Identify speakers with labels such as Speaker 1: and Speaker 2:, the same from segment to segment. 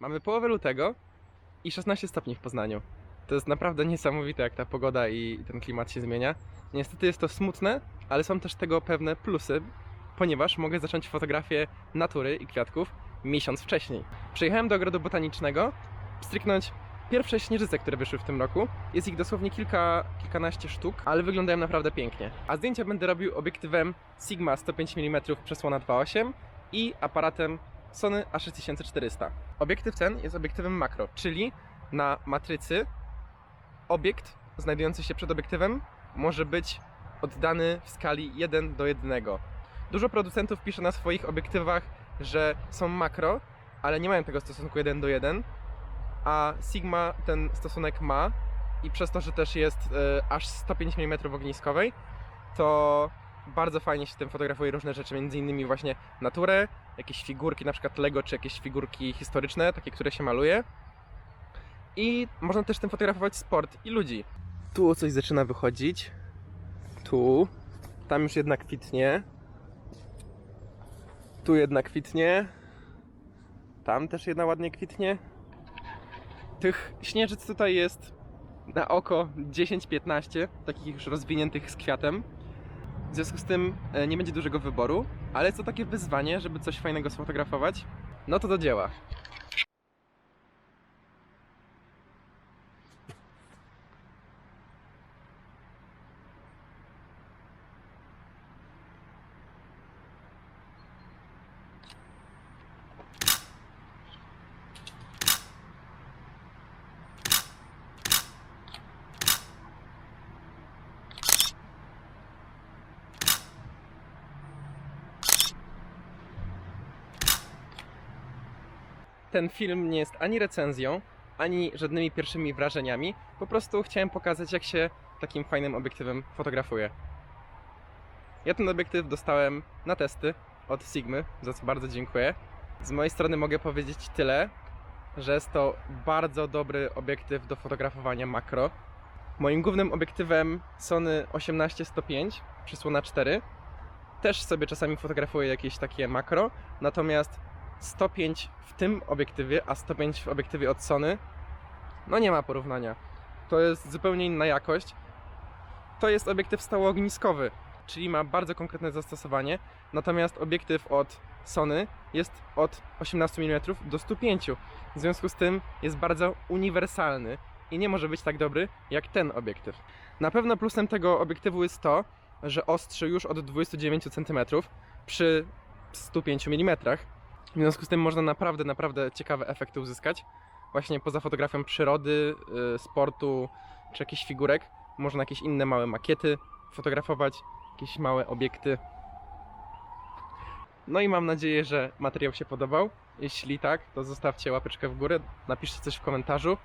Speaker 1: Mamy połowę lutego i 16 stopni w Poznaniu. To jest naprawdę niesamowite, jak ta pogoda i ten klimat się zmienia. Niestety jest to smutne, ale są też tego pewne plusy, ponieważ mogę zacząć fotografię natury i kwiatków miesiąc wcześniej. Przyjechałem do ogrodu botanicznego stryknąć pierwsze śnieżyce, które wyszły w tym roku. Jest ich dosłownie kilka, kilkanaście sztuk, ale wyglądają naprawdę pięknie. A zdjęcia będę robił obiektywem Sigma 105 mm przesłona 2.8 i aparatem Sony A6400. Obiektyw ten jest obiektywem makro, czyli na matrycy obiekt znajdujący się przed obiektywem może być oddany w skali 1 do 1. Dużo producentów pisze na swoich obiektywach, że są makro, ale nie mają tego stosunku 1 do 1, a Sigma ten stosunek ma i przez to, że też jest e, aż 105 mm ogniskowej, to bardzo fajnie się tym fotografuje różne rzeczy, między innymi właśnie naturę, jakieś figurki, na przykład Lego, czy jakieś figurki historyczne, takie, które się maluje. I można też tym fotografować sport i ludzi. Tu coś zaczyna wychodzić. Tu. Tam już jednak kwitnie. Tu jednak kwitnie. Tam też jedna ładnie kwitnie. Tych śnieżyc tutaj jest na oko 10-15, takich już rozwiniętych z kwiatem. W związku z tym e, nie będzie dużego wyboru, ale to takie wyzwanie, żeby coś fajnego sfotografować. No to do dzieła. Ten film nie jest ani recenzją, ani żadnymi pierwszymi wrażeniami. Po prostu chciałem pokazać, jak się takim fajnym obiektywem fotografuje. Ja ten obiektyw dostałem na testy od Sigmy, za co bardzo dziękuję. Z mojej strony mogę powiedzieć tyle, że jest to bardzo dobry obiektyw do fotografowania makro. Moim głównym obiektywem Sony 18-105 przysłona 4 też sobie czasami fotografuję jakieś takie makro, natomiast 105 w tym obiektywie, a 105 w obiektywie od Sony, no nie ma porównania. To jest zupełnie inna jakość. To jest obiektyw stałoogniskowy, czyli ma bardzo konkretne zastosowanie, natomiast obiektyw od Sony jest od 18 mm do 105. W związku z tym jest bardzo uniwersalny i nie może być tak dobry jak ten obiektyw. Na pewno plusem tego obiektywu jest to, że ostrzy już od 29 cm przy 105 mm. W związku z tym można naprawdę, naprawdę ciekawe efekty uzyskać. Właśnie poza fotografią przyrody, y, sportu czy jakichś figurek, można jakieś inne małe makiety fotografować, jakieś małe obiekty. No i mam nadzieję, że materiał się podobał. Jeśli tak, to zostawcie łapeczkę w górę, napiszcie coś w komentarzu.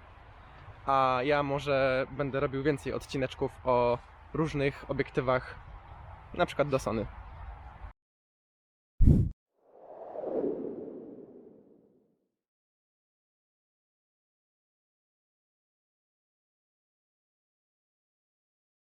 Speaker 1: A ja może będę robił więcej odcineczków o różnych obiektywach, na przykład do Sony.